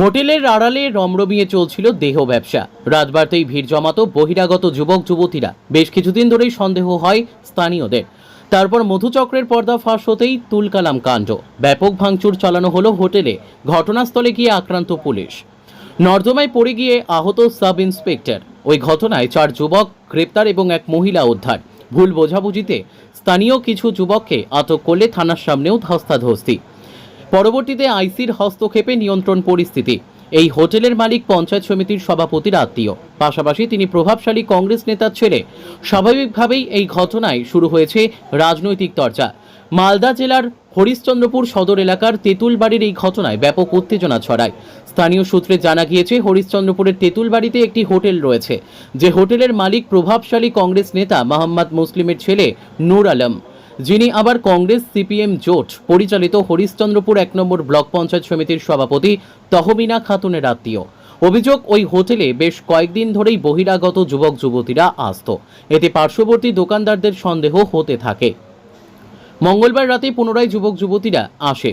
হোটেলের আড়ালে রমরমিয়ে চলছিল দেহ ব্যবসা। রাত বাড়তেই ভিড় জমাতো বহিরাগত যুবক, যুবতীরা। বেশ কিছুদিন ধরেই সন্দেহ হয় স্থানীয়দের। তারপর মধুচক্রের পর্দা ফাঁস হতেই তুলকালাম কাণ্ড। ব্যাপক ভাঙচুর চালানো হলো হোটেলে। ঘটনাস্থলে গিয়ে আক্রান্ত পুলিশ। নর্দমায় পড়ে গিয়ে আহত সাব ইন্সপেক্টর ওই ঘটনায় চার যুবক, গ্রেপ্তার এবং এক মহিলা উদ্ধার। ভুল বোঝাবুঝিতে স্থানীয় কিছু যুবককে আটক করলে থানার সামনেও ধস্তাধস্তি। পরবর্তীতে আইসির হস্তক্ষেপে নিয়ন্ত্রণ পরিস্থিতি। এই হোটেলের মালিক পঞ্চায়েত সমিতির সভাপতির আত্মীয়। পাশাপাশি তিনি প্রভাবশালী কংগ্রেস নেতার ছেলে। স্বাভাবিকভাবেই এই ঘটনায় শুরু হয়েছে রাজনৈতিক চর্চা। মালদা জেলার হরিশ্চন্দ্রপুর সদর এলাকার তেঁতুলবাড়ির এই ঘটনায় ব্যাপক উত্তেজনা ছড়ায়। স্থানীয় সূত্রে জানা গিয়েছে, হরিশ্চন্দ্রপুরের তেঁতুলবাড়িতে একটি হোটেল রয়েছে। যে হোটেলের মালিক প্রভাবশালী কংগ্রেস নেতা মোহাম্মদ মুসলিমের ছেলে নূর আলম। যিনি আবার কংগ্রেস সিপিএম জোট, পরিচালিত হরিশ্চন্দ্রপুর এক নম্বর ব্লক পঞ্চায়েত সমিতির সভাপতি তহমিনা খাতুনের আত্মীয়। অভিযোগ, ওই হোটেলে বেশ কয়েকদিন ধরেই বহিরাগত যুবক যুবতীরা আসত। এতে পার্শ্ববর্তী দোকানদারদের সন্দেহ হতে থাকে। মঙ্গলবার রাতে পুনরায় যুবক যুবতীরা আসে।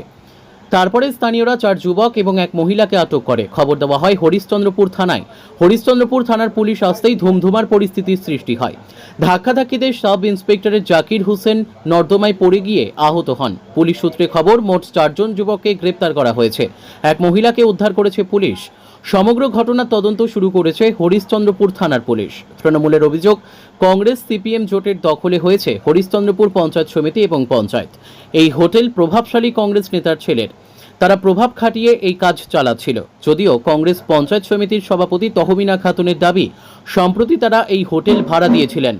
তারপরে স্থানীয়রা চার যুবক এবং এক মহিলাকে আটক করে। খবর দেওয়া হয় হরিশ্চন্দ্রপুর থানায়। হরিশ্চন্দ্রপুর থানার পুলিশ আসতেই ধুমধুমার পরিস্থিতির সৃষ্টি হয়। ধাক্কাধাক্কিতে সাব ইন্সপেক্টরের জাকির হোসেন নর্দমায় পড়ে গিয়ে আহত হন। পুলিশ সূত্রে খবর, মোট চারজন যুবককে গ্রেপ্তার করা হয়েছে। এক মহিলাকে উদ্ধার করেছে পুলিশ। সমগ্র ঘটনার তদন্ত শুরু করেছে হরিশ্চন্দ্রপুর থানার পুলিশ। তৃণমূলের অভিযোগ, কংগ্রেস সিপিএম জোটের দখলে হয়েছে হরিশ্চন্দ্রপুর পঞ্চায়েত সমিতি এবং পঞ্চায়েত। এই হোটেল প্রভাবশালী কংগ্রেস নেতার ছেলের। তারা প্রভাব খাটিয়ে এই কাজ চালাচ্ছিল। যদিও কংগ্রেস পঞ্চায়েত সমিতির সভাপতি তহমিনা খাতুনের দাবি, সম্প্রতি তারা এই হোটেল ভাড়া দিয়েছিলেন।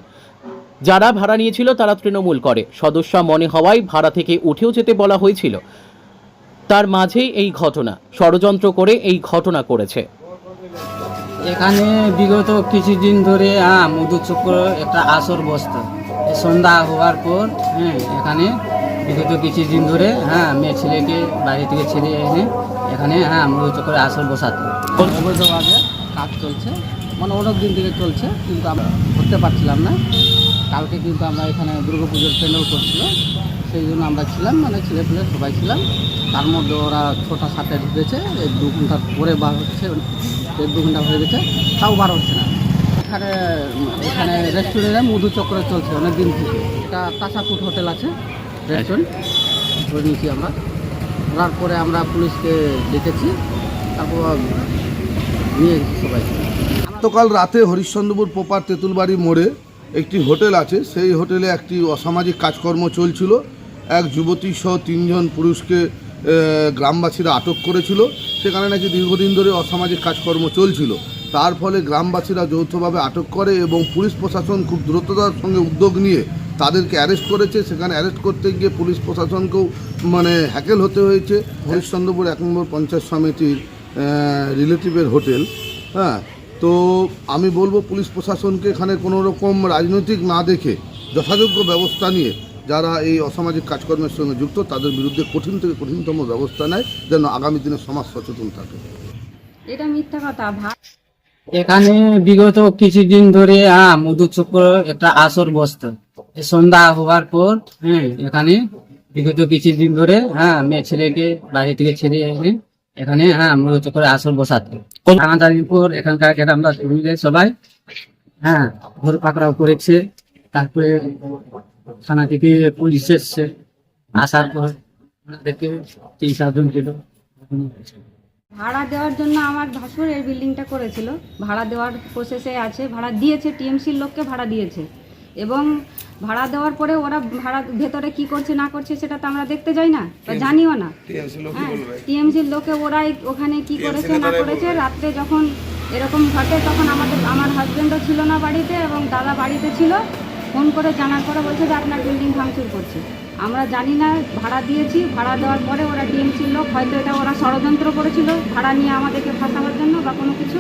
যারা ভাড়া নিয়েছিল তারা তৃণমূল করে। সদস্যা মনে হওয়ায় ভাড়া থেকে উঠেও যেতে বলা হয়েছিল। তার মাঝেই এই ঘটনা। ষড়যন্ত্র করে এই ঘটনা করেছে। এখানে বিগত কিছুদিন ধরে হ্যাঁ মধুচক্র একটা আসর বসতো। সন্ধ্যা হওয়ার পর হ্যাঁ এখানে বিগত কিছুদিন ধরে হ্যাঁ মেয়ে ছেলেকে বাড়ি থেকে ছেড়ে এনে এখানে হ্যাঁ মধুচক্রের আসর বসাতো। অবৈধভাবে কাজ চলছে মানে অনেক দিন থেকে চলছে, কিন্তু আমরা ধরতে পারছিলাম না। কালকে কিন্তু আমরা এখানে দুর্গা পুজোর প্যান্ডেল করছিল সেই জন্য আমরা ছিলাম মানে ছেলে পেলে সবাই ছিলাম। তার মধ্যে ওরা ছটা সাতটায় ঢুকেছে, এই দু ঘণ্টা পরে বার হচ্ছে দেড় দু ঘণ্টা হয়ে গেছে, তাও বার হচ্ছে না। এখানে এখানে রেস্টুরেন্টে মধু চক্র চলছে অনেক দিন থেকে। এটা কাঁচাপুট হোটেল আছে রেস্টুরেন্ট ধরে নিয়েছি আমরা। ধরার পরে আমরা পুলিশকে ডেকেছি, তারপর নিয়ে গেছি সবাই। গতকাল রাতে হরিশ্চন্দ্রপুর পোপার তেঁতুলবাড়ি মোড়ে একটি হোটেল আছে, সেই হোটেলে একটি অসামাজিক কাজকর্ম চলছিল। এক যুবতী সহ তিনজন পুরুষকে গ্রামবাসীরা আটক করেছিল। সেখানে নাকি দীর্ঘদিন ধরে অসামাজিক কাজকর্ম চলছিল। তার ফলে গ্রামবাসীরা যৌথভাবে আটক করে এবং পুলিশ প্রশাসন খুব দ্রুততার সঙ্গে উদ্যোগ নিয়ে তাদেরকে অ্যারেস্ট করেছে। সেখানে অ্যারেস্ট করতে গিয়ে পুলিশ প্রশাসনকেও মানে হ্যাকেল হতে হয়েছে। হরিশ্চন্দ্রপুর এক নম্বর পঞ্চায়েত সমিতির রিলেটিভের হোটেল। হ্যাঁ তো আমি বলব পুলিশ প্রশাসনকে এখানে কোনো রকম রাজনৈতিক না দেখে যথাযোগ্য ব্যবস্থা নিয়ে যারা এই অসামাজিক কাজকর্মের সঙ্গে যুক্ত তাদের বিরুদ্ধে কঠিন থেকে কঠিনতম ব্যবস্থা নেয় যেন আগামী দিনে সমাজ সচেতন থাকে। এটা মিথ্যা কথা ভাই এখানে বিগত কিছুদিন ধরে হ্যাঁ মধুচক্র একটা আসর বসতো। এই সন্ধ্যা হওয়ার পর হ্যাঁ এখানে বিগত কিছুদিন ধরে হ্যাঁ মেয়ে ছেলেকে বাড়ি থেকে ছেড়ে এনে এখানে হ্যাঁ মধুচক্রের আসর বসাতো। পর এখানকার মিলে সবাই হ্যাঁ ঘর পাকড়াও করেছে তারপরে থানা থেকে পুলিশ এসছে। আসার পর দেখে তিন চারজন ছিল ভাড়া দেওয়ার জন্য আমার ভাসুর এই বিল্ডিংটা করেছিল। ভাড়া দেওয়ার প্রসেসে আছে। ভাড়া দিয়েছে টিএমসির লোককে ভাড়া দিয়েছে। এবং ভাড়া দেওয়ার পরে ওরা ভাড়া ভেতরে কি করছে না করছে সেটা তো আমরা দেখতে যাই না বা জানিও না। হ্যাঁ টিএমসির লোকে ওরাই ওখানে কি করেছে না করেছে রাত্রে যখন এরকম ঘটে তখন আমাদের আমার হাজবেন্ডও ছিল না বাড়িতে এবং দাদা বাড়িতে ছিল। ফোন করে জানার পরে বলছে যে আপনার বিল্ডিং ভাঙচুর করছে। আমরা জানি না, ভাড়া দিয়েছি, ভাড়া দেওয়ার পরে ওরা টিএমসির লোক, হয়তো এটা ওরা ষড়যন্ত্র করেছিল, ভাড়া নিয়ে আমাদেরকে ফাঁসাবার জন্য বা কোনো কিছু।